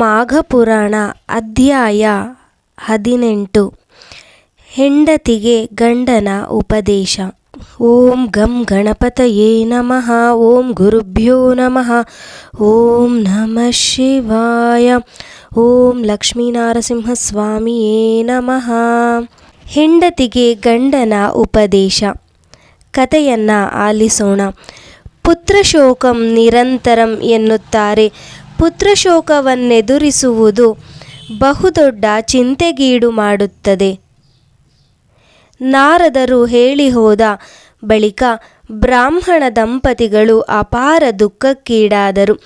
ಮಾಘಪುರಾಣ ಅಧ್ಯಾಯ ಹದಿನೆಂಟು. ಹೆಂಡತಿಗೆ ಗಂಡನ ಉಪದೇಶ. ಓಂ ಗಂ ಗಣಪತಯೇ ನಮಃ, ಓಂ ಗುರುಭ್ಯೋ ನಮಃ, ಓಂ ನಮಃ ಶಿವಾಯ, ಓಂ ಲಕ್ಷ್ಮೀನರಸಿಂಹಸ್ವಾಮಿಯೇ ನಮಃ. ಹೆಂಡತಿಗೆ ಗಂಡನ ಉಪದೇಶ. ಕಥೆಯನ್ನ ಆಲಿಸೋಣ. ಪುತ್ರಶೋಕಂ ನಿರಂತರಂ ಎನ್ನುತ್ತಾರೆ ಪುತ್ರಶೋಕವನ್ನೆದುರಿಸುವುದು ಬಹುದೊಡ್ಡ ಚಿಂತೆಗೀಡು ಮಾಡುತ್ತದೆ. ನಾರದರು ಹೇಳಿ ಹೋದ ಬಳಿಕ ಬ್ರಾಹ್ಮಣ ದಂಪತಿಗಳು ಅಪಾರ ದುಃಖಕ್ಕೀಡಾದರು.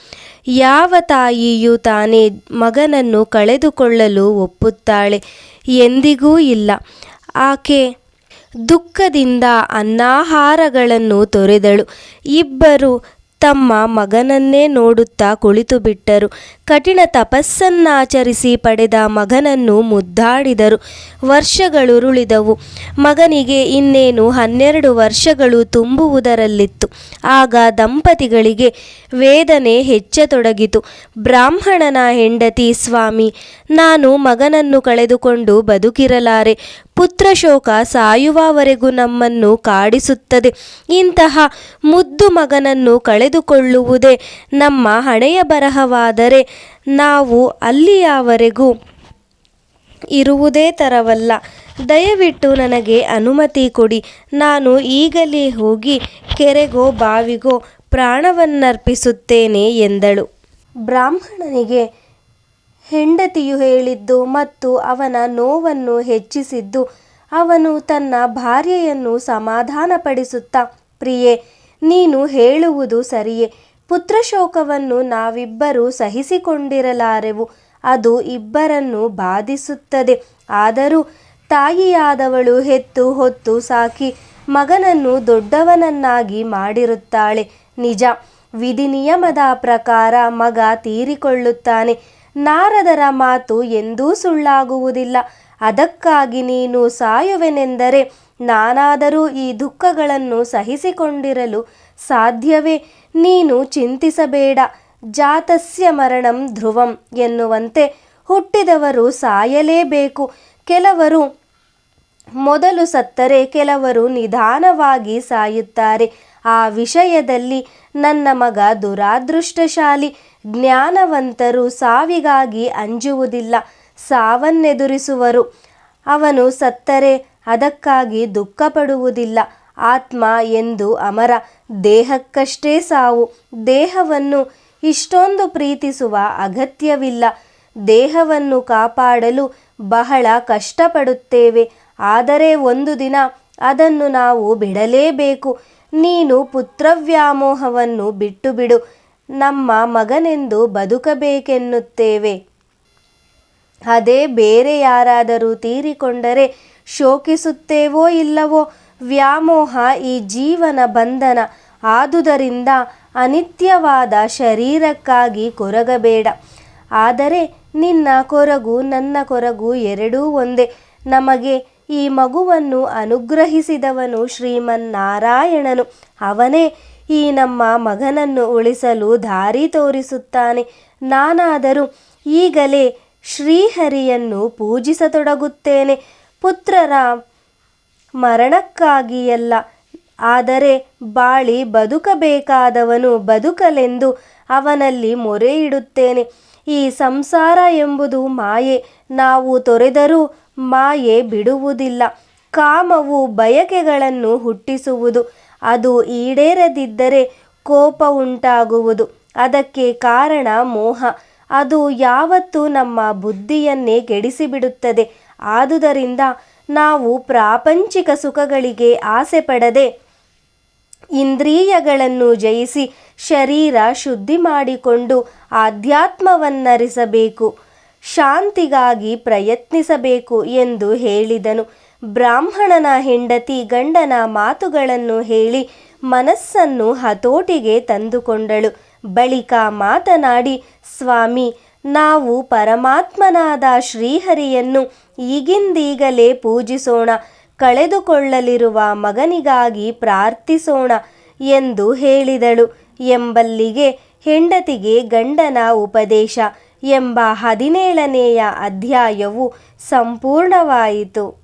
ಯಾವ ತಾಯಿಯೂ ತಾನೇ ಮಗನನ್ನು ಕಳೆದುಕೊಳ್ಳಲು ಒಪ್ಪುತ್ತಾಳೆ ಎಂದಿಗೂ ಇಲ್ಲ. ಆಕೆ ದುಃಖದಿಂದ ಅನ್ನಾಹಾರಗಳನ್ನು ತೊರೆದಳು. ಇಬ್ಬರು ತಮ್ಮ ಮಗನನ್ನೇ ನೋಡುತ್ತಾ ಕುಳಿತು ಬಿಟ್ಟರು. ಕಠಿಣ ತಪಸ್ಸನ್ನಾಚರಿಸಿ ಪಡೆದ ಮಗನನ್ನು ಮುದ್ದಾಡಿದರು. ವರ್ಷಗಳುರುಳಿದವು ಮಗನಿಗೆ ಇನ್ನೇನು ಹನ್ನೆರಡು ವರ್ಷಗಳು ತುಂಬುವುದರಲ್ಲಿತ್ತು. ಆಗ ದಂಪತಿಗಳಿಗೆ ವೇದನೆ ಹೆಚ್ಚತೊಡಗಿತು. ಬ್ರಾಹ್ಮಣನ ಹೆಂಡತಿ, ಸ್ವಾಮಿ, ನಾನು ಮಗನನ್ನು ಕಳೆದುಕೊಂಡು ಬದುಕಿರಲಾರೆ. ಪುತ್ರಶೋಕ ಸಾಯುವವರೆಗೂ ನಮ್ಮನ್ನು ಕಾಡಿಸುತ್ತದೆ. ಇಂತಹ ಮುದ್ದು ಮಗನನ್ನು ಕಳೆದುಕೊಳ್ಳುವುದೇ ನಮ್ಮ ಹಣೆಯ ಬರಹವಾದರೆ ನಾವು ಅಲ್ಲಿಯವರೆಗೂ ಇರುವುದೇ ತರವಲ್ಲ. ದಯವಿಟ್ಟು ನನಗೆ ಅನುಮತಿ ಕೊಡಿ. ನಾನು ಈಗಲೇ ಹೋಗಿ ಕೆರೆಗೋ ಬಾವಿಗೋ ಪ್ರಾಣವನ್ನರ್ಪಿಸುತ್ತೇನೆ ಎಂದಳು. ಬ್ರಾಹ್ಮಣನಿಗೆ ಹೆಂಡತಿಯು ಹೇಳಿದ್ದು ಮತ್ತು ಅವನ ನೋವನ್ನು ಹೆಚ್ಚಿಸಿದ್ದು ಅವನು ತನ್ನ ಭಾರ್ಯೆಯನ್ನು ಸಮಾಧಾನಪಡಿಸುತ್ತಾ, ಪ್ರಿಯೆ ನೀನು ಹೇಳುವುದು ಸರಿಯೇ. ಪುತ್ರಶೋಕವನ್ನು ನಾವಿಬ್ಬರೂ ಸಹಿಸಿಕೊಂಡಿರಲಾರೆವು. ಅದು ಇಬ್ಬರನ್ನು ಬಾಧಿಸುತ್ತದೆ. ಆದರೂ ತಾಯಿಯಾದವಳು ಹೆತ್ತು ಹೊತ್ತು ಸಾಕಿ ಮಗನನ್ನು ದೊಡ್ಡವನನ್ನಾಗಿ ಮಾಡಿರುತ್ತಾಳೆ. ನಿಜ ವಿಧಿ ನಿಯಮದ ಪ್ರಕಾರ ಮಗ ತೀರಿಕೊಳ್ಳುತ್ತಾನೆ. ನಾರದರ ಮಾತು ಎಂದೂ ಸುಳ್ಳಾಗುವುದಿಲ್ಲ. ಅದಕ್ಕಾಗಿ ನೀನು ಸಾಯುವೆನೆಂದರೆ ನಾನಾದರೂ ಈ ದುಃಖಗಳನ್ನು ಸಹಿಸಿಕೊಂಡಿರಲು ಸಾಧ್ಯವೇ? ನೀನು ಚಿಂತಿಸಬೇಡ. ಜಾತಸ್ಯ ಮರಣಂ ಧ್ರುವಂ ಎನ್ನುವಂತೆ ಹುಟ್ಟಿದವರು ಸಾಯಲೇಬೇಕು. ಕೆಲವರು ಮೊದಲು ಸತ್ತರೆ, ಕೆಲವರು ನಿಧಾನವಾಗಿ ಸಾಯುತ್ತಾರೆ. ಆ ವಿಷಯದಲ್ಲಿ ನನ್ನ ಮಗ ದುರಾದೃಷ್ಟಶಾಲಿ, ಜ್ಞಾನವಂತರು ಸಾವಿಗಾಗಿ ಅಂಜುವುದಿಲ್ಲ. ಸಾವನ್ನೆದುರಿಸುವರು. ಅವನು ಸತ್ತರೆ, ಅದಕ್ಕಾಗಿ ದುಃಖಪಡುವುದಿಲ್ಲ. ಆತ್ಮ ಎಂದು ಅಮರ. ದೇಹಕ್ಕಷ್ಟೇ ಸಾವು. ದೇಹವನ್ನು ಇಷ್ಟೊಂದು ಪ್ರೀತಿಸುವ ಅಗತ್ಯವಿಲ್ಲ. ದೇಹವನ್ನು ಕಾಪಾಡಲು ಬಹಳ ಕಷ್ಟಪಡುತ್ತೇವೆ. ಆದರೆ ಒಂದು ದಿನ ಅದನ್ನು ನಾವು ಬಿಡಲೇಬೇಕು. ನೀನು ಪುತ್ರವ್ಯಾಮೋಹವನ್ನು ಬಿಟ್ಟು ಬಿಡು ನಮ್ಮ ಮಗನೆಂದು ಬದುಕಬೇಕೆನ್ನುತ್ತೇವೆ. ಅದೇ ಬೇರೆ ಯಾರಾದರೂ ತೀರಿಕೊಂಡರೆ ಶೋಕಿಸುತ್ತೇವೋ ಇಲ್ಲವೋ ವ್ಯಾಮೋಹ ಈ ಜೀವನ ಬಂಧನ. ಆದುದರಿಂದ ಅನಿತ್ಯವಾದ ಶರೀರಕ್ಕಾಗಿ ಕೊರಗಬೇಡ. ಆದರೆ ನಿನ್ನ ಕೊರಗು ನನ್ನ ಕೊರಗು ಎರಡೂ ಒಂದೇ. ನಮಗೆ ಈ ಮಗುವನ್ನು ಅನುಗ್ರಹಿಸಿದವನು ಶ್ರೀಮನ್ನಾರಾಯಣನು. ಅವನೇ ಈ ನಮ್ಮ ಮಗನನ್ನು ಉಳಿಸಲು ದಾರಿ ತೋರಿಸುತ್ತಾನೆ. ನಾನಾದರೂ ಈಗಲೇ ಶ್ರೀಹರಿಯನ್ನು ಪೂಜಿಸತೊಡಗುತ್ತೇನೆ. ಪುತ್ರರ ಮರಣಕ್ಕಾಗಿಯಲ್ಲ. ಆದರೆ ಬಾಳಿ ಬದುಕಬೇಕಾದವನು ಬದುಕಲೆಂದು ಅವನಲ್ಲಿ ಮೊರೆ ಇಡುತ್ತೇನೆ ಈ ಸಂಸಾರ ಎಂಬುದು ಮಾಯೆ. ನಾವು ತೊರೆದರೂ ಮಾಯೆ ಬಿಡುವುದಿಲ್ಲ. ಕಾಮವು ಬಯಕೆಗಳನ್ನು ಹುಟ್ಟಿಸುವುದು. ಅದು ಈಡೇರದಿದ್ದರೆ ಕೋಪ ಉಂಟಾಗುವುದು. ಅದಕ್ಕೆ ಕಾರಣ ಮೋಹ. ಅದು ಯಾವತ್ತೂ ನಮ್ಮ ಬುದ್ಧಿಯನ್ನೇ ಕೆಡಿಸಿಬಿಡುತ್ತದೆ. ಆದುದರಿಂದ ನಾವು ಪ್ರಾಪಂಚಿಕ ಸುಖಗಳಿಗೆ ಆಸೆ ಪಡದೆ ಇಂದ್ರಿಯಗಳನ್ನು ಜಯಿಸಿ ಶರೀರ ಶುದ್ಧಿ ಮಾಡಿಕೊಂಡು ಆಧ್ಯಾತ್ಮವನ್ನರಿಸಬೇಕು, ಶಾಂತಿಗಾಗಿ ಪ್ರಯತ್ನಿಸಬೇಕು ಎಂದು ಹೇಳಿದನು. ಬ್ರಾಹ್ಮಣನ ಹೆಂಡತಿ ಗಂಡನ ಮಾತುಗಳನ್ನು ಹೇಳಿ ಮನಸ್ಸನ್ನು ಹತೋಟಿಗೆ ತಂದುಕೊಂಡಳು. ಬಳಿಕ ಮಾತನಾಡಿ, ಸ್ವಾಮಿ, ನಾವು ಪರಮಾತ್ಮನಾದ ಶ್ರೀಹರಿಯನ್ನು ಈಗಿಂದೀಗಲೇ ಪೂಜಿಸೋಣ, ಕಳೆದುಕೊಳ್ಳಲಿರುವ ಮಗನಿಗಾಗಿ ಪ್ರಾರ್ಥಿಸೋಣ ಎಂದು ಹೇಳಿದಳು. ಎಂಬಲ್ಲಿಗೆ ಹೆಂಡತಿಗೆ ಗಂಡನ ಉಪದೇಶ ಎಂಬ ಹದಿನೇಳನೆಯ ಅಧ್ಯಾಯವು ಸಂಪೂರ್ಣವಾಯಿತು.